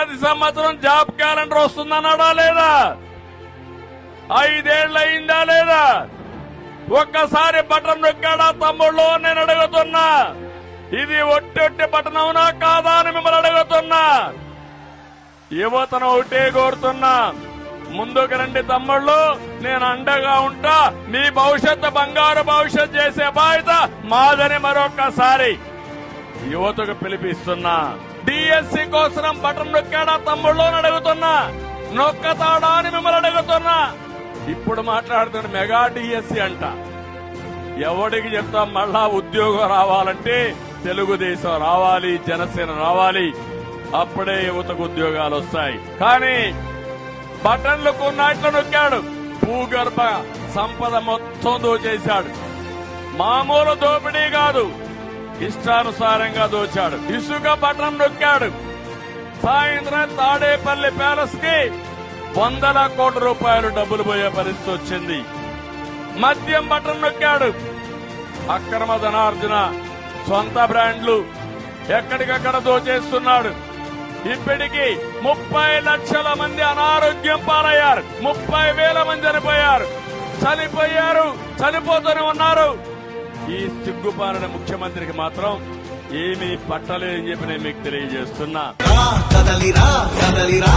ప్రతి సంవత్సరం job calendar వస్తుందన్నాడా లేదా? ఐదేళ్ళు అయిందా లేదా? ఒక్కసారి బటన్ నొక్కాడా తమ్ముళ్ళు నేను అడుగుతున్నా. ఇది ఒట్టి ఒట్టి కాదా అని మిమ్మల్ని అడుగుతున్నా. యువతను ఒకటే కోరుతున్నా. ముందుకు రండి తమ్ముళ్ళు నేను అండగా ఉంటా. మీ భవిష్యత్తు బంగారు భవిష్యత్ చేసే బాధ్యత మాదని మరొక్కసారి యువతకు పిలిపిస్తున్నా. డిఎస్సి కోసం బటన్ నొక్కాడా తమ్ముళ్ళు అని అడుగుతున్నా. నొక్కతాడా అని మిమ్మల్ని అడుగుతున్నా. ఇప్పుడు మాట్లాడుతున్న మెగా డిఎస్సి అంట. ఎవడికి చెప్తాం మళ్ళా ఉద్యోగం రావాలంటే తెలుగుదేశం రావాలి జనసేన రావాలి. అప్పుడే యువతకు ఉద్యోగాలు వస్తాయి. కానీ బటన్లు కొన్నాట్లు నొక్కాడు. భూగర్భ సంపద మొత్తం దోచేశాడు. మామూలు దోపిడీ కాదు. ఇష్టానుసారంగా దోచాడు. ఇసుక బటన్ నొక్కాడు. సాయంత్రం తాడేపల్లి ప్యాలెస్కి వందల కోట్ల రూపాయలు డబ్బులు పోయే పరిస్థితి వచ్చింది. మద్యం బటన్ నొక్కాడు. అక్రమ ధనార్జన సొంత బ్రాండ్లు ఎక్కడికక్కడ దోచేస్తున్నాడు. ఇప్పటికి ముప్పై లక్షల మంది అనారోగ్యం పాలయ్యారు. ముప్పై వేల మంది చనిపోయారు. చనిపోయారు చనిపోతూనే ఉన్నారు. ఈ సిగ్గుపాలన ముఖ్యమంత్రికి మాత్రం ఏమీ పట్టలేదని చెప్పి నేను మీకు తెలియజేస్తున్నా. కదలిరా కదలిరా.